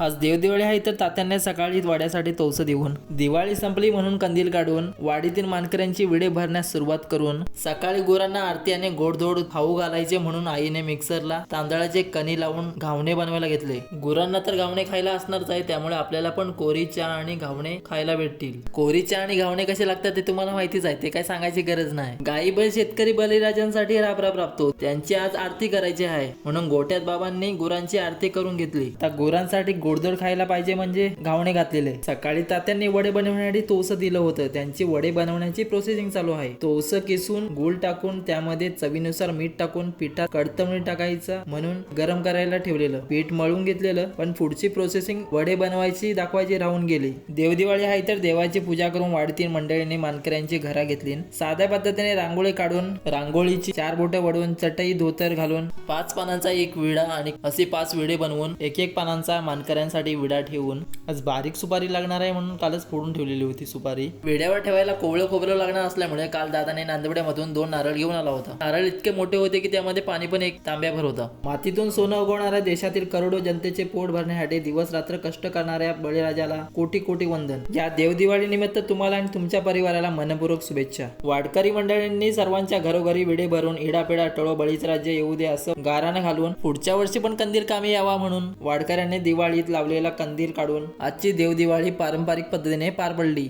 आज देवदिवाळी आहे तर तात्यांनी सकाळी वाड्यासाठी तवसं देऊन. दिवाळी संपली म्हणून कंदील काढून वाडीतील मानकऱ्यांची विडे भरण्यास सुरुवात करून सकाळी गुरांना आरती आणि गोडधोड खाऊ घालायचे म्हणून आईने मिक्सरला तांदळाचे कणी लावून घावणे बनवायला घेतले. गुरांना तर घावणे खायला असणारच आहे त्यामुळे आपल्याला पण कोरी चहा आणि घावणे खायला भेटतील. कोरी चहा आणि घावणे कसे लागतात ते तुम्हाला माहितीच आहे ते काय सांगायची गरज नाही. गाई बैल शेतकरी बलिराजांसाठी राब राब राबतो त्यांची आज आरती करायची आहे. म्हणून गोट्यात बाबांनी गुरांची आरती करून घेतली. त्या गुरांसाठी गोडधोड खायला पाहिजे म्हणजे घावणे घातलेले. सकाळी तात्यांनी वडे बनवण्यासाठी तोस दिलं होतं. त्यांची वडे बनवण्याची प्रोसेसिंग चालू आहे. तोस किसून गुळ टाकून त्यामध्ये चवीनुसार मीठ टाकून पिठात कडतवणी टाकायचं म्हणून गरम करायला ठेवलेलं. पीठ मळून घेतलेलं पण पुढची प्रोसेसिंग वडे बनवायची दाखवायची राहून गेली. देवदिवाळी आहे तर देवाची पूजा करून वाढतील मंडळींनी मानकऱ्यांची घरा घेतली. साध्या पद्धतीने रांगोळी काढून रांगोळीची चार बोटं वडवून चटई धोतर घालून पाच पानांचा एक विडा आणि असे पाच विडे बनवून एक एक पानांचा मानकऱ्यांसाठी विडा ठेवून आज बारीक सुपारी लागणार आहे म्हणून कालच फोडून ठेवलेली होती सुपारी. विड्यावर ठेवायला कोवळं खोबरं लागणार असल्यामुळे काल दादाने नांदवड्यामधून दोन नारळ घेऊन आला होता. नारळ इतके मोठे होते की त्यामध्ये पाणी पण एक तांब्याभर होता. मातीतून सोनं उगवणाऱ्या देशातील करोडो जनतेचे पोट भरण्यासाठी दिवस रात्र कष्ट करणाऱ्या बळीराजाला कोटी कोटी वंदन. या देवदिवाळी निमित्त तुम्हाला आणि तुमच्या परिवाराला मनपूर्वक शुभेच्छा. वाडकरी मंडळींनी सर्वांच्या घरोघरी विडे भरून इडापिडा टळो बळीच राज्य येऊ दे असं गारानं घालून पुढच्या वर्षी पण कंदील कामी यावा म्हणून वाडकऱ्यांनी दिवाळीत लावलेला कंदील काढून आजची देवदिवाळी पारंपरिक पद्धतीने पार पडली.